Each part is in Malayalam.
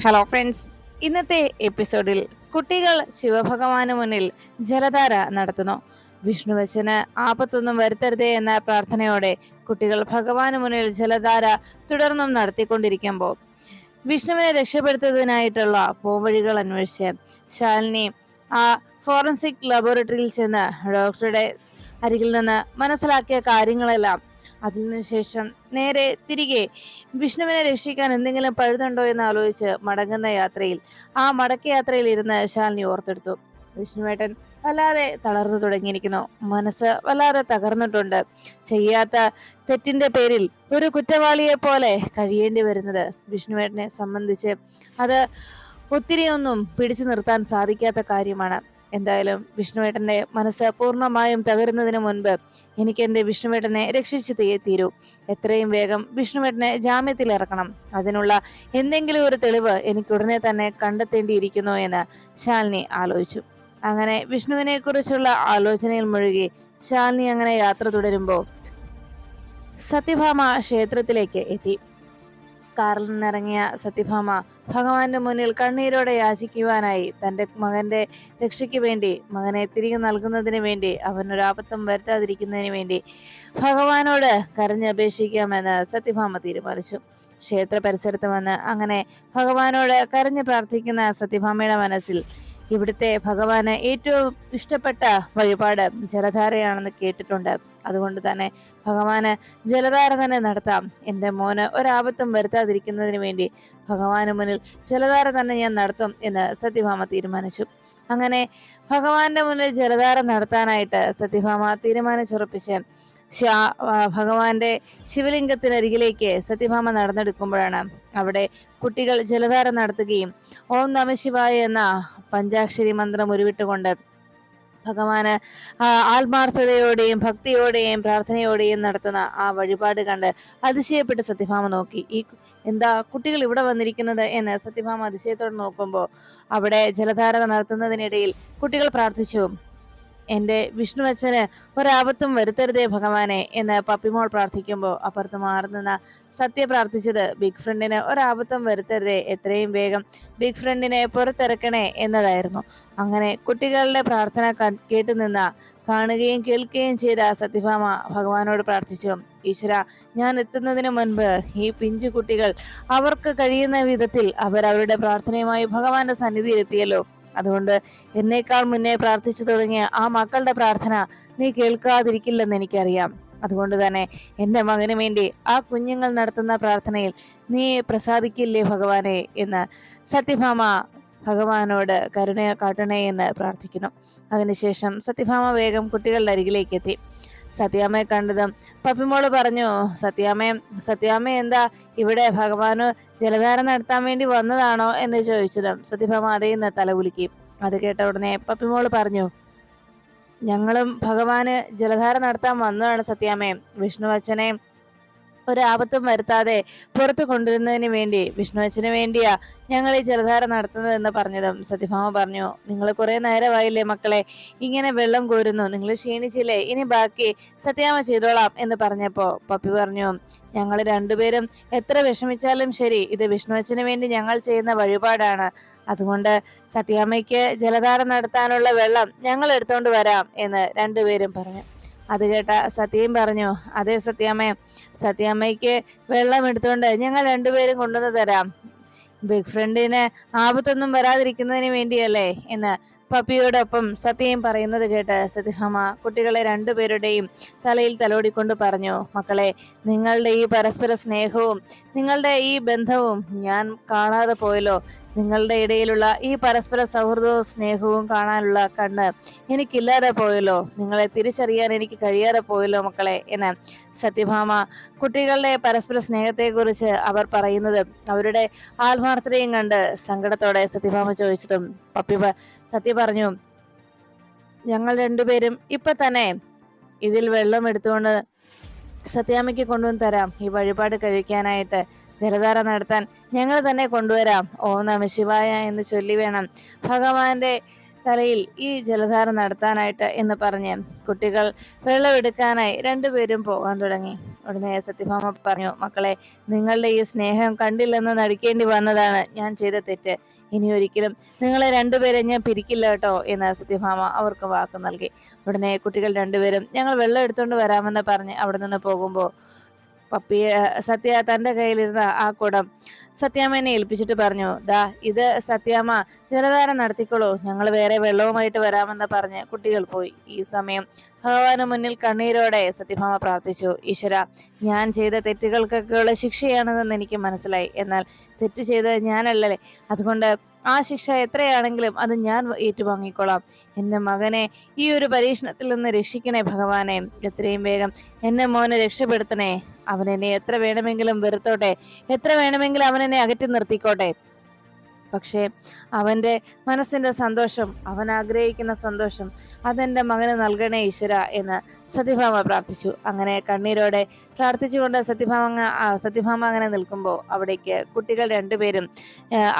ഹലോ ഫ്രണ്ട്സ് ഇന്നത്തെ എപ്പിസോഡിൽ കുട്ടികൾ ശിവഭഗവാന് മുന്നിൽ ജലധാര നടത്തുന്നു. വിഷ്ണുവച്ചന് ആപത്തൊന്നും വരുത്തരുതേ എന്ന പ്രാർത്ഥനയോടെ കുട്ടികൾ ഭഗവാന് മുന്നിൽ ജലധാര തുടർന്നും നടത്തിക്കൊണ്ടിരിക്കുമ്പോൾ വിഷ്ണുവിനെ രക്ഷപ്പെടുത്തുന്നതിനായിട്ടുള്ള പോവഴികൾ അന്വേഷിച്ച് ശാലിനി ആ ഫോറൻസിക് ലബോറട്ടറിയിൽ ചെന്ന് ഡോക്ടറുടെ അരികിൽ നിന്ന് മനസ്സിലാക്കിയ കാര്യങ്ങളെല്ലാം അതിനുശേഷം നേരെ തിരികെ വിഷ്ണുവിനെ രക്ഷിക്കാൻ എന്തെങ്കിലും പഴുതുണ്ടോ എന്ന് ആലോചിച്ച് മടങ്ങുന്ന യാത്രയിൽ ആ മടക്ക യാത്രയിൽ ഇരുന്ന് ശാലിനി ഓർത്തെടുത്തു. വിഷ്ണുവേട്ടൻ വല്ലാതെ തളർന്നു തുടങ്ങിയിരിക്കുന്നു. മനസ്സ് വല്ലാതെ തകർന്നിട്ടുണ്ട്. ചെയ്യാത്ത തെറ്റിന്റെ പേരിൽ ഒരു കുറ്റവാളിയെ പോലെ കഴിയേണ്ടി വരുന്നത് വിഷ്ണുവേട്ടനെ സംബന്ധിച്ച് അത് ഒത്തിരിയൊന്നും പിടിച്ചു നിർത്താൻ സാധിക്കാത്ത കാര്യമാണ്. എന്തായാലും വിഷ്ണുവേട്ടന്റെ മനസ്സ് പൂർണമായും തകരുന്നതിന് മുൻപ് എനിക്ക് എന്റെ വിഷ്ണുവേട്ടനെ രക്ഷിച്ചു തീരൂ. എത്രയും വേഗം വിഷ്ണുവേട്ടനെ ജാമ്യത്തിൽ ഇറക്കണം. അതിനുള്ള എന്തെങ്കിലും ഒരു തെളിവ് എനിക്ക് ഉടനെ തന്നെ കണ്ടെത്തേണ്ടിയിരിക്കുന്നു എന്ന് ശാലിനി ആലോചിച്ചു. അങ്ങനെ വിഷ്ണുവിനെ കുറിച്ചുള്ള ആലോചനയിൽ മുഴുകി ശാലിനി അങ്ങനെ യാത്ര തുടരുമ്പോൾ സത്യഭാമ ക്ഷേത്രത്തിലേക്ക് എത്തി. കാറിൽ നിന്നിറങ്ങിയ സത്യഭാമ ഭഗവാന്റെ മുന്നിൽ കണ്ണീരോടെ യാചിക്കുവാനായി തന്റെ മകന്റെ രക്ഷയ്ക്ക് വേണ്ടി മകനെ തിരികെ നൽകുന്നതിന് വേണ്ടി അവനൊരാപത്തം വരുത്താതിരിക്കുന്നതിന് വേണ്ടി ഭഗവാനോട് കരഞ്ഞപേക്ഷിക്കാമെന്ന് സത്യഭാമ തീരുമാനിച്ചു. ക്ഷേത്ര പരിസരത്ത് വന്ന് അങ്ങനെ ഭഗവാനോട് കരഞ്ഞു പ്രാർത്ഥിക്കുന്ന സത്യഭാമയുടെ മനസ്സിൽ ഇവിടുത്തെ ഭഗവാന് ഏറ്റവും ഇഷ്ടപ്പെട്ട വഴിപാട് ജലധാരയാണെന്ന് കേട്ടിട്ടുണ്ട്. അതുകൊണ്ട് തന്നെ ഭഗവാന് ജലധാര തന്നെ നടത്താം. എന്റെ മോന് ഒരാപത്തും വരുത്താതിരിക്കുന്നതിന് വേണ്ടി ഭഗവാന് മുന്നിൽ ജലധാര തന്നെ ഞാൻ നടത്തും എന്ന് സത്യഭാമ തീരുമാനിച്ചു. അങ്ങനെ ഭഗവാന്റെ മുന്നിൽ ജലധാര നടത്താനായിട്ട് സത്യഭാമ തീരുമാനിച്ചുറപ്പിച്ച് ഭഗവാന്റെ ശിവലിംഗത്തിനരികിലേക്ക് സത്യഭാമ നടന്നെടുക്കുമ്പോഴാണ് അവിടെ കുട്ടികൾ ജലധാര നടത്തുകയും ഓം നമശിവായ എന്ന പഞ്ചാക്ഷരി മന്ത്രം ഉരുവിട്ടുകൊണ്ട് ഭഗവാന് ആത്മാർത്ഥതയോടെയും ഭക്തിയോടെയും പ്രാർത്ഥനയോടെയും നടത്തുന്ന ആ വഴിപാട് കണ്ട് അതിശയപ്പെട്ട് സത്യഭാമ നോക്കി. ഈ എന്താ കുട്ടികൾ ഇവിടെ വന്നിരിക്കുന്നത് എന്ന് സത്യഭാമ അതിശയത്തോടെ നോക്കുമ്പോൾ അവിടെ ജലധാര നടത്തുന്നതിനിടയിൽ കുട്ടികൾ പ്രാർത്ഥിച്ചു. എന്റെ വിഷ്ണുവച്ചന് ഒരാപത്തും വരുത്തരുതേ ഭഗവാനെ എന്ന് പപ്പിമോൾ പ്രാർത്ഥിക്കുമ്പോൾ അപ്പുറത്ത് മാറുന്ന സത്യ പ്രാർത്ഥിച്ചത് ബിഗ് ഫ്രണ്ടിന് ഒരാപത്തും വരുത്തരുതേ എത്രയും വേഗം ബിഗ് ഫ്രണ്ടിനെ പുറത്തിറക്കണേ എന്നതായിരുന്നു. അങ്ങനെ കുട്ടികളുടെ പ്രാർത്ഥന കേട്ടു നിന്ന കാണുകയും കേൾക്കുകയും ചെയ്ത സത്യഭാമ ഭഗവാനോട് പ്രാർത്ഥിച്ചു ഈശ്വര ഞാൻ എത്തുന്നതിന് മുൻപ് ഈ പിഞ്ചു കുട്ടികൾ അവർക്ക് കഴിയുന്ന വിധത്തിൽ അവരവരുടെ പ്രാർത്ഥനയുമായി ഭഗവാന്റെ സന്നിധിയിൽ എത്തിയല്ലോ അതുകൊണ്ട് എന്നേക്കാൾ മുന്നേ പ്രാർത്ഥിച്ചു തുടങ്ങിയ ആ മക്കളുടെ പ്രാർത്ഥന നീ കേൾക്കാതിരിക്കില്ലെന്ന് എനിക്കറിയാം. അതുകൊണ്ട് തന്നെ എന്റെ മകന് വേണ്ടി ആ കുഞ്ഞുങ്ങൾ നടത്തുന്ന പ്രാർത്ഥനയിൽ നീ പ്രസാദിക്കില്ലേ ഭഗവാനെ എന്ന് സത്യഭാമ ഭഗവാനോട് കരുണ കാട്ടണേ എന്ന് പ്രാർത്ഥിക്കുന്നു. അതിനുശേഷം സത്യഭാമ വേഗം കുട്ടികളുടെ അരികിലേക്ക് എത്തി. സത്യാമ്മയെ കണ്ടത് പപ്പിമോൾ പറഞ്ഞു സത്യാമ്മയും സത്യാമ്മ എന്താ ഇവിടെ ഭഗവാന് ജലധാര നടത്താൻ വേണ്ടി വന്നതാണോ? എന്ന് ചോദിച്ചത് സത്യഭാമ അതേന്ന് തലകുലുക്കി അത് കേട്ട ഉടനെ പപ്പിമോൾ പറഞ്ഞു ഞങ്ങളും ഭഗവാന് ജലധാര നടത്താൻ വന്നതാണ് സത്യാമ്മയും വിഷ്ണു ഒരു ആപത്തും വരുത്താതെ പുറത്തു കൊണ്ടുവരുന്നതിന് വേണ്ടി വിഷ്ണു അച്ഛന് വേണ്ടിയാ ഞങ്ങൾ ഈ ജലധാര നടത്തുന്നതെന്ന് പറഞ്ഞതും. സത്യഭാമ പറഞ്ഞു നിങ്ങൾ കുറെ നേരമായില്ലേ മക്കളെ ഇങ്ങനെ വെള്ളം കോരുന്നു നിങ്ങൾ ക്ഷീണിച്ചില്ലേ ഇനി ബാക്കി സത്യാമ ചെയ്തോളാം എന്ന് പറഞ്ഞപ്പോ പപ്പി പറഞ്ഞു ഞങ്ങൾ രണ്ടുപേരും എത്ര വിഷമിച്ചാലും ശരി ഇത് വിഷ്ണു അച്ഛന് വേണ്ടി ഞങ്ങൾ ചെയ്യുന്ന വഴിപാടാണ്. അതുകൊണ്ട് സത്യാമ്മയ്ക്ക് ജലധാര നടത്താനുള്ള വെള്ളം ഞങ്ങൾ എടുത്തോണ്ട് വരാം എന്ന് രണ്ടുപേരും പറഞ്ഞു. അത് കേട്ട സത്യം പറഞ്ഞു. അതെ സത്യാമ്മ. സത്യാമ്മയ്ക്ക് വെള്ളം എടുത്തുകൊണ്ട് ഞങ്ങൾ രണ്ടുപേരും കൊണ്ടുവന്ന് തരാം. ബിഗ് ഫ്രണ്ടിന് ആപത്തൊന്നും വരാതിരിക്കുന്നതിന് വേണ്ടിയല്ലേ എന്ന് പപ്പിയോടൊപ്പം സത്യം പറയുന്നത് കേട്ട് സത്യഭാമ കുട്ടികളെ രണ്ടുപേരുടെയും തലയിൽ തലോടിക്കൊണ്ട് പറഞ്ഞു മക്കളെ നിങ്ങളുടെ ഈ പരസ്പര സ്നേഹവും നിങ്ങളുടെ ഈ ബന്ധവും ഞാൻ കാണാതെ പോയല്ലോ. നിങ്ങളുടെ ഇടയിലുള്ള ഈ പരസ്പര സൗഹൃദവും സ്നേഹവും കാണാനുള്ള കണ്ണ് എനിക്കില്ലാതെ പോയല്ലോ. നിങ്ങളെ തിരിച്ചറിയാൻ എനിക്ക് കഴിയാതെ പോയല്ലോ മക്കളെ എന്ന് സത്യഭാമ കുട്ടികളുടെ പരസ്പര സ്നേഹത്തെക്കുറിച്ച് അവർ പറയുന്നത് അവരുടെ ആത്മാർത്ഥതയും കണ്ട് സങ്കടത്തോടെ സത്യഭാമ ചോദിച്ചതും പപ്പി സത്യ പറഞ്ഞു ഞങ്ങൾ രണ്ടുപേരും ഇപ്പൊ തന്നെ ഇതിൽ വെള്ളം എടുത്തുകൊണ്ട് സത്യാമയ്ക്ക് കൊണ്ടുവന്ന് തരാം. ഈ വഴിപാട് കഴിക്കാനായിട്ട് ജലധാര നടത്താൻ ഞങ്ങൾ തന്നെ കൊണ്ടുവരാം. ഓ നമ ശിവായ എന്ന് ചൊല്ലി വേണം ഭഗവാന്റെ തലയിൽ ഈ ജലധാര നടത്താനായിട്ട് എന്ന് പറഞ്ഞ് കുട്ടികൾ വെള്ളമെടുക്കാനായി രണ്ടുപേരും പോകാൻ തുടങ്ങി. ഉടനെ സത്യഭാമ പറഞ്ഞു മക്കളെ നിങ്ങളുടെ ഈ സ്നേഹം കണ്ടില്ലെന്ന് നടിക്കേണ്ടി വന്നതാണ്. ഞാൻ ചെയ്ത തെറ്റ്. ഇനി ഒരിക്കലും നിങ്ങളെ രണ്ടുപേരെ ഞാൻ പിരിക്കില്ല കേട്ടോ എന്ന് സത്യഭാമ അവർക്ക് വാക്ക് നൽകി. ഉടനെ കുട്ടികൾ രണ്ടുപേരും ഞങ്ങൾ വെള്ളം എടുത്തുകൊണ്ട് വരാമെന്ന് പറഞ്ഞ് അവിടെ നിന്ന് പോകുമ്പോൾ പപ്പിയെ സത്യ തന്റെ കയ്യിലിരുന്ന ആ കുടം സത്യാമ്മേനെ ഏൽപ്പിച്ചിട്ട് പറഞ്ഞു ദാ ഇത് സത്യാമ്മ ജലധാരം നടത്തിക്കോളൂ. ഞങ്ങൾ വേറെ വെള്ളവുമായിട്ട് വരാമെന്ന് പറഞ്ഞ് കുട്ടികൾ പോയി. ഈ സമയം ഭഗവാന് മുന്നിൽ കണ്ണീരോടെ സത്യഭാമ പ്രാർത്ഥിച്ചു ഈശ്വര ഞാൻ ചെയ്ത തെറ്റുകൾക്കൊക്കെയുള്ള ശിക്ഷയാണെന്ന് എനിക്ക് മനസ്സിലായി. എന്നാൽ തെറ്റ് ചെയ്തത് ഞാനല്ലേ അതുകൊണ്ട് ആ ശിക്ഷ എത്രയാണെങ്കിലും അത് ഞാൻ ഏറ്റുവാങ്ങിക്കോളാം. എന്റെ മകനെ ഈ ഒരു പരീക്ഷണത്തിൽ നിന്ന് രക്ഷിക്കണേ ഭഗവാനെ. എത്രയും വേഗം എന്നെ മോനെ രക്ഷപ്പെടുത്തണേ. അവൻ എന്നെ എത്ര വേണമെങ്കിലും വെറുത്തോട്ടെ. എത്ര വേണമെങ്കിലും അവൻ എന്നെ അകറ്റി നിർത്തിക്കോട്ടെ. പക്ഷേ അവന്റെ മനസ്സിന്റെ സന്തോഷം അവൻ ആഗ്രഹിക്കുന്ന സന്തോഷം അതെന്റെ മകന് നൽകണേ ഈശ്വര എന്ന് സത്യഭാമ പ്രാർത്ഥിച്ചു. അങ്ങനെ കണ്ണീരോടെ പ്രാർത്ഥിച്ചുകൊണ്ട് സത്യഭാമ സത്യഭാമ അങ്ങനെ നിൽക്കുമ്പോൾ അവിടേക്ക് കുട്ടികൾ രണ്ടുപേരും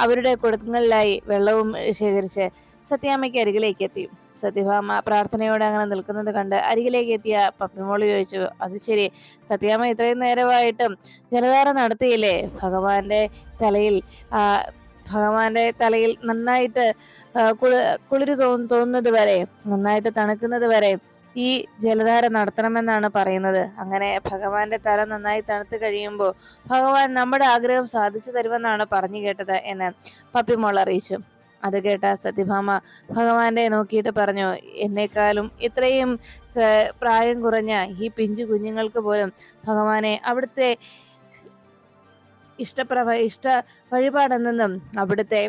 അവരുടെ കുടുംബങ്ങളിലായി വെള്ളവും ശേഖരിച്ച് സത്യാമ്മയ്ക്ക് അരികിലേക്ക് എത്തി. സത്യഭാമ പ്രാർത്ഥനയോടെ അങ്ങനെ നിൽക്കുന്നത് കണ്ട് അരികിലേക്ക് എത്തിയ പപ്പിമോളി ചോദിച്ചു അത് ശരി സത്യാമ്മ ഇത്രയും നേരമായിട്ടും ജലധാര നടത്തിയില്ലേ? ഭഗവാന്റെ തലയിൽ ഭഗവാന്റെ തലയിൽ നന്നായിട്ട് കുളിര് തോന്നുന്നത് വരെ നന്നായിട്ട് തണുക്കുന്നത് വരെ ഈ ജലധാര നടത്തണമെന്നാണ് പറയുന്നത്. അങ്ങനെ ഭഗവാന്റെ തല നന്നായി തണുത്ത് കഴിയുമ്പോൾ ഭഗവാൻ നമ്മുടെ ആഗ്രഹം സാധിച്ചു തരുമെന്നാണ് പറഞ്ഞു കേട്ടത് എന്ന് പപ്പിമോൾ അറിയിച്ചു. അത് കേട്ട സത്യഭാമ ഭഗവാന്റെ നോക്കിയിട്ട് പറഞ്ഞു എന്നെക്കാളും ഇത്രയും പ്രായം കുറഞ്ഞ ഈ പിഞ്ചു കുഞ്ഞുങ്ങൾക്ക് പോലും ഭഗവാനെ അവിടുത്തെ ഇഷ്ടപ്രഭ ഇഷ്ട വഴിപാടെന്തെന്നും അവിടുത്തെ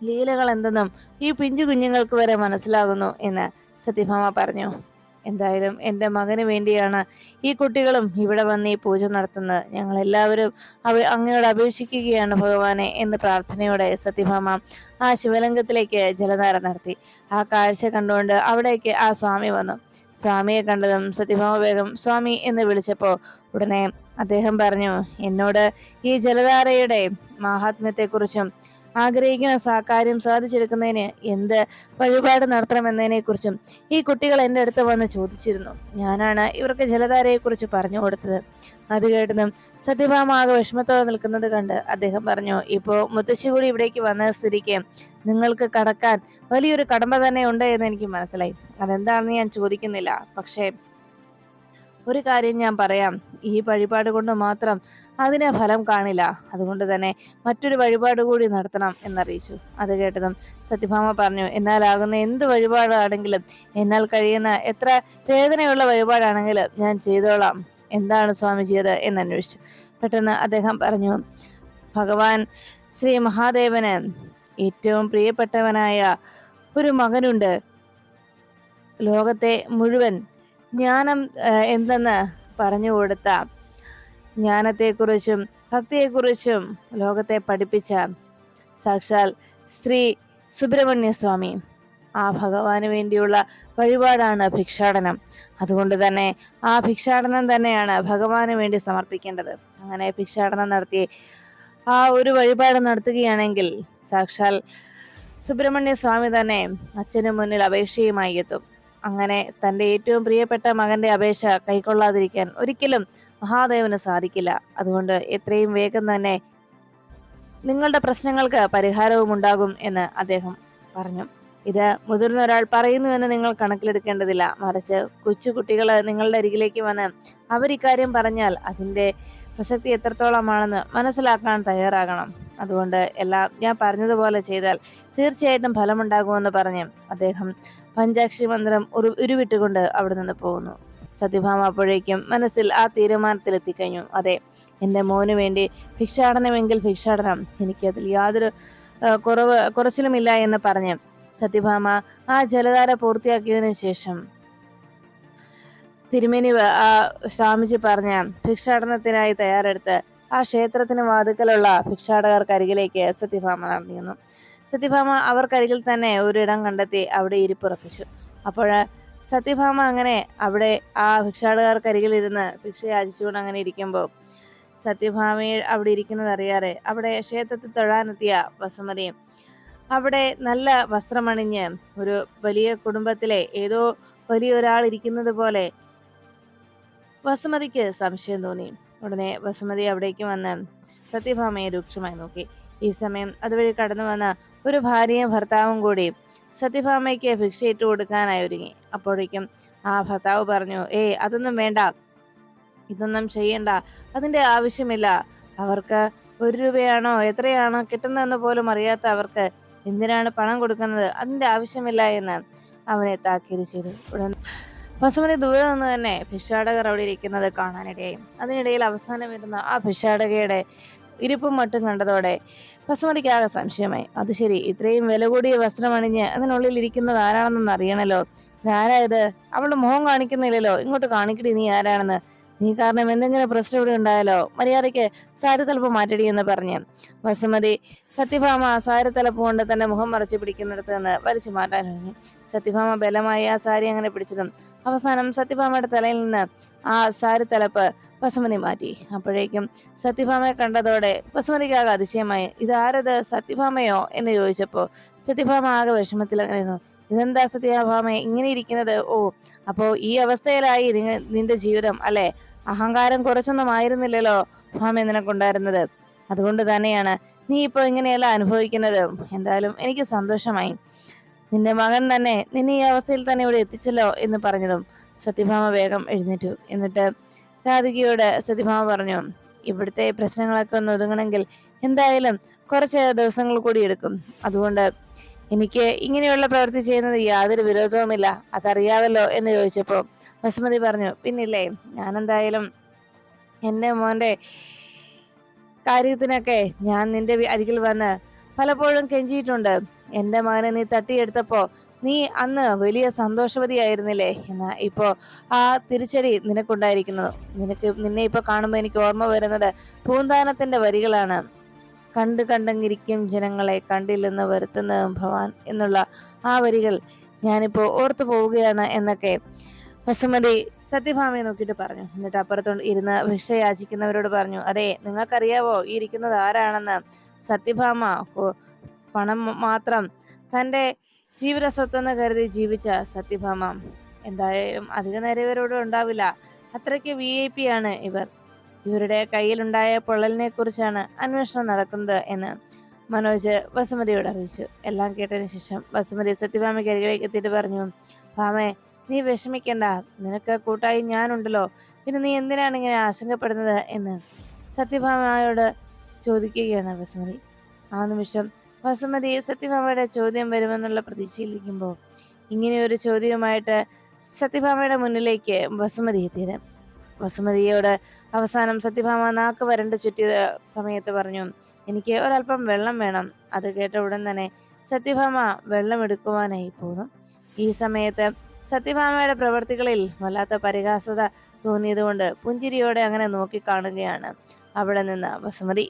ലീലകൾ എന്തെന്നും ഈ പിഞ്ചു കുഞ്ഞുങ്ങൾക്ക് വരെ മനസ്സിലാകുന്നു എന്ന് സത്യഭാമ പറഞ്ഞു. എന്തായാലും എന്റെ മകന് വേണ്ടിയാണ് ഈ കുട്ടികളും ഇവിടെ വന്ന് ഈ പൂജ നടത്തുന്നത്. ഞങ്ങൾ എല്ലാവരും അവ അങ്ങയോട് അപേക്ഷിക്കുകയാണ് ഭഗവാനെ എന്ന് പ്രാർത്ഥനയോടെ സത്യഭാമ ആ ശിവലിംഗത്തിലേക്ക് ജലധാര നടത്തി. ആ കാഴ്ച കണ്ടുകൊണ്ട് അവിടേക്ക് ആ സ്വാമി വന്നു. സ്വാമിയെ കണ്ടതും സത്യഭാമ വേഗം സ്വാമി എന്ന് വിളിച്ചപ്പോൾ ഉടനെ അദ്ദേഹം പറഞ്ഞു എന്നോട് ഈ ജലധാരയുടെ മാഹാത്മ്യത്തെക്കുറിച്ചും ആഗ്രഹിക്കുന്ന സാക്കാര്യം സാധിച്ചെടുക്കുന്നതിന് എന്ത് വഴിപാട് നടത്തണമെന്നതിനെ കുറിച്ചും ഈ കുട്ടികൾ എന്റെ അടുത്ത് വന്ന് ചോദിച്ചിരുന്നു. ഞാനാണ് ഇവർക്ക് ജലധാരയെക്കുറിച്ച് പറഞ്ഞു കൊടുത്തത്. അത് കേട്ടതും സത്യഭാമാകെ വിഷമത്തോടെ നിൽക്കുന്നത് കണ്ട് അദ്ദേഹം പറഞ്ഞു ഇപ്പോ മുത്തശ്ശി കൂടി ഇവിടേക്ക് വന്ന സ്ഥിതിക്ക് നിങ്ങൾക്ക് കടക്കാൻ വലിയൊരു കടമ്പ തന്നെ ഉണ്ട് എന്ന് എനിക്ക് മനസ്സിലായി. അതെന്താണെന്ന് ഞാൻ ചോദിക്കുന്നില്ല. പക്ഷേ ഒരു കാര്യം ഞാൻ പറയാം. ഈ വഴിപാട് കൊണ്ട് മാത്രം അതിന് ഫലം കാണില്ല. അതുകൊണ്ട് തന്നെ മറ്റൊരു വഴിപാട് കൂടി നടത്തണം എന്നറിയിച്ചു. അത് കേട്ടതും സത്യഭാമ പറഞ്ഞു എന്നാലാകുന്ന എന്ത് വഴിപാടാണെങ്കിലും എന്നാൽ കഴിയുന്ന എത്ര വേദനയുള്ള വഴിപാടാണെങ്കിലും ഞാൻ ചെയ്തോളാം. എന്താണ് സ്വാമിജിയത് എന്നന്വേഷിച്ചു പെട്ടെന്ന് അദ്ദേഹം പറഞ്ഞു ഭഗവാൻ ശ്രീ മഹാദേവന് ഏറ്റവും പ്രിയപ്പെട്ടവനായ ഒരു മകനുണ്ട്. ലോകത്തെ മുഴുവൻ ജ്ഞാനം എന്തെന്ന് പറഞ്ഞു കൊടുത്ത ജ്ഞാനത്തെക്കുറിച്ചും ഭക്തിയെക്കുറിച്ചും ലോകത്തെ പഠിപ്പിച്ച സാക്ഷാൽ ശ്രീ സുബ്രഹ്മണ്യ സ്വാമി ആ ഭഗവാന് വേണ്ടിയുള്ള വഴിപാടാണ് ഭിക്ഷാടനം. അതുകൊണ്ട് തന്നെ ആ ഭിക്ഷാടനം തന്നെയാണ് ഭഗവാന് വേണ്ടി സമർപ്പിക്കേണ്ടത്. അങ്ങനെ ഭിക്ഷാടനം നടത്തി ആ ഒരു വഴിപാട് നടത്തുകയാണെങ്കിൽ സാക്ഷാൽ സുബ്രഹ്മണ്യ സ്വാമി തന്നെ അച്ഛന് മുന്നിൽ അപേക്ഷയുമായി എത്തും. അങ്ങനെ തന്റെ ഏറ്റവും പ്രിയപ്പെട്ട മകന്റെ അപേക്ഷ കൈക്കൊള്ളാതിരിക്കാൻ ഒരിക്കലും മഹാദേവന് സാധിക്കില്ല. അതുകൊണ്ട് എത്രയും വേഗം തന്നെ നിങ്ങളുടെ പ്രശ്നങ്ങൾക്ക് പരിഹാരവും ഉണ്ടാകും എന്ന് അദ്ദേഹം പറഞ്ഞു. ഇത് മുതിർന്ന ഒരാൾ പറയുന്നുവെന്ന് നിങ്ങൾ കണക്കിലെടുക്കേണ്ടതില്ല. മറിച്ച് കൊച്ചുകുട്ടികൾ നിങ്ങളുടെ അരികിലേക്ക് വന്ന് അവർ ഇക്കാര്യം പറഞ്ഞാൽ അതിന്റെ പ്രസക്തി എത്രത്തോളമാണെന്ന് മനസ്സിലാക്കാൻ തയ്യാറാകണം. അതുകൊണ്ട് എല്ലാം ഞാൻ പറഞ്ഞതുപോലെ ചെയ്താൽ തീർച്ചയായിട്ടും ഫലമുണ്ടാകുമെന്ന് പറഞ്ഞ് അദ്ദേഹം പഞ്ചാക്ഷി മന്ത്രം ഒരു ഉരുവിട്ടുകൊണ്ട് അവിടെ നിന്ന് പോകുന്നു. സത്യഭാമ അപ്പോഴേക്കും മനസ്സിൽ ആ തീരുമാനത്തിൽ എത്തിക്കഴിഞ്ഞു അതെ എന്റെ മോന് വേണ്ടി ഭിക്ഷാടനമെങ്കിൽ ഭിക്ഷാടനം. എനിക്കതിൽ യാതൊരു കുറവ് കുറച്ചിലുമില്ല എന്ന് പറഞ്ഞ് സത്യഭാമ ആ ജലധാര പൂർത്തിയാക്കിയതിനു ശേഷം തിരുമേനി ആ സ്വാമിജി പറഞ്ഞ ഭിക്ഷാടനത്തിനായി തയ്യാറെടുത്ത് ആ ക്ഷേത്രത്തിന് വാതുക്കലുള്ള ഭിക്ഷാടകർക്ക് അരികിലേക്ക് സത്യഭാമ നടന്നിരുന്നു. സത്യഭാമ അവർക്കരികിൽ തന്നെ ഒരിടം കണ്ടെത്തി അവിടെ ഇരിപ്പുറപ്പിച്ചു. അപ്പോൾ സത്യഭാമ അങ്ങനെ അവിടെ ആ ഭിക്ഷാടകർക്കരികിൽ ഇരുന്ന് ഭിക്ഷ യാചിച്ചുകൊണ്ട് അങ്ങനെ ഇരിക്കുമ്പോൾ സത്യഭാമയെ അവിടെ ഇരിക്കുന്നത് അറിയാതെ അവിടെ ക്ഷേത്രത്തിൽ തൊഴാനെത്തിയ വസുമതിയും അവിടെ നല്ല വസ്ത്രമണിഞ്ഞ് ഒരു വലിയ കുടുംബത്തിലെ ഏതോ വലിയൊരാൾ ഇരിക്കുന്നത് പോലെ വസുമതിക്ക് സംശയം തോന്നി. ഉടനെ വസുമതി അവിടേക്ക് വന്ന് സത്യഭാമയെ രൂക്ഷമായി നോക്കി. ഈ സമയം അതുവഴി കടന്നു വന്ന ഒരു ഭാര്യയും ഭർത്താവും കൂടി സത്യഭാമയ്ക്ക് ഭിക്ഷയിട്ട് കൊടുക്കാനായി ഒരുങ്ങി. അപ്പോഴേക്കും ആ ഭർത്താവ് പറഞ്ഞു ഏയ് അതൊന്നും വേണ്ട. ഇതൊന്നും ചെയ്യണ്ട. അതിന്റെ ആവശ്യമില്ല. അവർക്ക് ഒരു രൂപയാണോ എത്രയാണോ കിട്ടുന്നതെന്ന് പോലും അറിയാത്ത അവർക്ക് എന്തിനാണ് പണം കൊടുക്കുന്നത്? അതിന്റെ ആവശ്യമില്ല എന്ന് അവനെ താക്കീത് ചെയ്തു. ഉടൻ പശുവിന് ദൂരെ നിന്ന് തന്നെ ഭിക്ഷാടകർ അവിടെ ഇരിക്കുന്നത് കാണാനിടയായി. അതിനിടയിൽ അവസാനം വരുന്ന ആ ഭിക്ഷാടകയുടെ ഇരിപ്പും മട്ടും കണ്ടതോടെ വസുമതിക്ക് ആകെ സംശയമായി. അത് ശരി ഇത്രയും വില കൂടിയ വസ്ത്രം അണിഞ്ഞ് അതിനുള്ളിൽ ഇരിക്കുന്നത് ആരാണെന്നൊന്ന് അറിയണല്ലോ. ആരായത് അവളുടെ മുഖം കാണിക്കുന്നില്ലല്ലോ. ഇങ്ങോട്ട് കാണിക്കടി നീ ആരാണെന്ന്? നീ കാരണം എന്തെങ്കിലും പ്രശ്നം ഇവിടെ ഉണ്ടായാലോ? മര്യാദയ്ക്ക് സാരി തലപ്പ് മാറ്റടി എന്ന് പറഞ്ഞ്. വസുമതി സത്യഭാമ സാരി തലപ്പ് കൊണ്ട് തന്റെ മുഖം മറച്ചു പിടിക്കുന്നിടത്ത് നിന്ന് വലിച്ചു മാറ്റാൻ തുടങ്ങി സത്യഭാമ ബലമായി ആ സാരി അങ്ങനെ പിടിച്ചതും അവസാനം സത്യഭാമയുടെ തലയിൽ നിന്ന് ആ സാരി തലപ്പ് വസുമതി മാറ്റി. അപ്പോഴേക്കും സത്യഭാമയെ കണ്ടതോടെ വസുമതിക്കാകെ അതിശയമായി ഇതാരത് സത്യഭാമയോ? എന്ന് ചോദിച്ചപ്പോ സത്യഭാമ ആകെ വിഷമത്തിൽ അങ്ങനെ ഇതെന്താ സത്യഭാമ? ഇങ്ങനെ ഇരിക്കുന്നത്? ഓ അപ്പോ ഈ അവസ്ഥയിലായി നിന്റെ ജീവിതം അല്ലെ? അഹങ്കാരം കുറച്ചൊന്നും ആയിരുന്നില്ലല്ലോ ഭാമ നിനക്കുണ്ടായിരുന്നത്. അതുകൊണ്ട് തന്നെയാണ് നീ ഇപ്പോൾ ഇങ്ങനെയല്ല അനുഭവിക്കുന്നത്. എന്തായാലും എനിക്ക് സന്തോഷമായി. നിന്റെ മകൻ തന്നെ നിന്നെ ഈ അവസ്ഥയിൽ തന്നെ ഇവിടെ എത്തിച്ചല്ലോ എന്ന് പറഞ്ഞതും സത്യഭാമ വേഗം എഴുന്നേറ്റു. എന്നിട്ട് രാധികയോട് സത്യഭാമ പറഞ്ഞു ഇവിടുത്തെ പ്രശ്നങ്ങളൊക്കെ ഒന്ന് ഒതുങ്ങണമെങ്കിൽ എന്തായാലും കുറച്ച് ദിവസങ്ങൾ കൂടി എടുക്കും. അതുകൊണ്ട് എനിക്ക് ഇങ്ങനെയുള്ള പ്രവൃത്തി ചെയ്യുന്നത് യാതൊരു വിരോധവുമില്ല. അതറിയാവല്ലോ എന്ന് ചോദിച്ചപ്പോൾ വസുമതി പറഞ്ഞു പിന്നില്ലേ ഞാനെന്തായാലും എന്റെ മോന്റെ കാര്യത്തിനൊക്കെ ഞാൻ നിന്റെ അരികിൽ വന്ന് പലപ്പോഴും കെഞ്ചിയിട്ടുണ്ട്. എന്റെ മകനെ നീ തട്ടിയെടുത്തപ്പോ നീ അന്ന് വലിയ സന്തോഷവതിയായിരുന്നില്ലേ? എന്നാ ഇപ്പോ ആ തിരിച്ചടി നിനക്കുണ്ടായിരിക്കുന്നത്. നിനക്ക് നിന്നെ ഇപ്പൊ കാണുമ്പോൾ എനിക്ക് ഓർമ്മ വരുന്നത് പൂന്താനത്തിന്റെ വരികളാണ്. കണ്ടു കണ്ടങ്ങിരിക്കും ജനങ്ങളെ കണ്ടില്ലെന്ന് വരുത്തുന്ന ഭവാൻ എന്നുള്ള ആ വരികൾ ഞാനിപ്പോ ഓർത്തു പോവുകയാണ് എന്നൊക്കെ വസുമതി സത്യഭാമയെ നോക്കിയിട്ട് പറഞ്ഞു. എന്നിട്ട് അപ്പുറത്തോണ്ട് ഇരുന്ന് ഭിക്ഷ യാചിക്കുന്നവരോട് പറഞ്ഞു അതെ നിങ്ങൾക്കറിയാവോ ഈ ഇരിക്കുന്നത് ആരാണെന്ന്? സത്യഭാമ പണം മാത്രം തന്റെ ജീവിത സ്വത്തെന്ന് കരുതി ജീവിച്ച സത്യഭാമ. എന്തായാലും അധിക നേരം ഇവരോട് ഉണ്ടാവില്ല. അത്രയ്ക്ക് വി ഐ പി ആണ് ഇവർ. ഇവരുടെ കയ്യിലുണ്ടായ പൊള്ളലിനെ കുറിച്ചാണ് അന്വേഷണം നടക്കുന്നത് എന്ന് മനോജ് വസുമതിയോട് അറിയിച്ചു. എല്ലാം കേട്ടതിന് ശേഷം വസുമതി സത്യഭാമയ്ക്ക് അരികിലേക്ക് എത്തിയിട്ട് പറഞ്ഞു ഭാമേ നീ വിഷമിക്കണ്ട. നിനക്ക് കൂട്ടായി ഞാനുണ്ടല്ലോ. പിന്നെ നീ എന്തിനാണ് ഇങ്ങനെ ആശങ്കപ്പെടുന്നത് എന്ന് സത്യഭാമയോട് ചോദിക്കുകയാണ് വസുമതി ആ നിമിഷം വസുമതി സത്യഭാമയുടെ ചോദ്യം വരുമെന്നുള്ള പ്രതീക്ഷയിലിരിക്കുമ്പോൾ ഇങ്ങനെയൊരു ചോദ്യവുമായിട്ട് സത്യഭാമയുടെ മുന്നിലേക്ക് വസുമതി എത്തിയത്. വസുമതിയോട് അവസാനം സത്യഭാമ നാക്ക് വരണ്ട് ചുറ്റിയ സമയത്ത് പറഞ്ഞു എനിക്ക് ഒരല്പം വെള്ളം വേണം. അത് കേട്ട ഉടൻ തന്നെ സത്യഭാമ വെള്ളം എടുക്കുവാനായി പോന്നു. ഈ സമയത്ത് സത്യഭാമയുടെ പ്രവൃത്തികളിൽ വല്ലാത്ത പരിഹാസത തോന്നിയതുകൊണ്ട് പുഞ്ചിരിയോടെ അങ്ങനെ നോക്കിക്കാണുകയാണ് അവിടെ നിന്ന് വസുമതി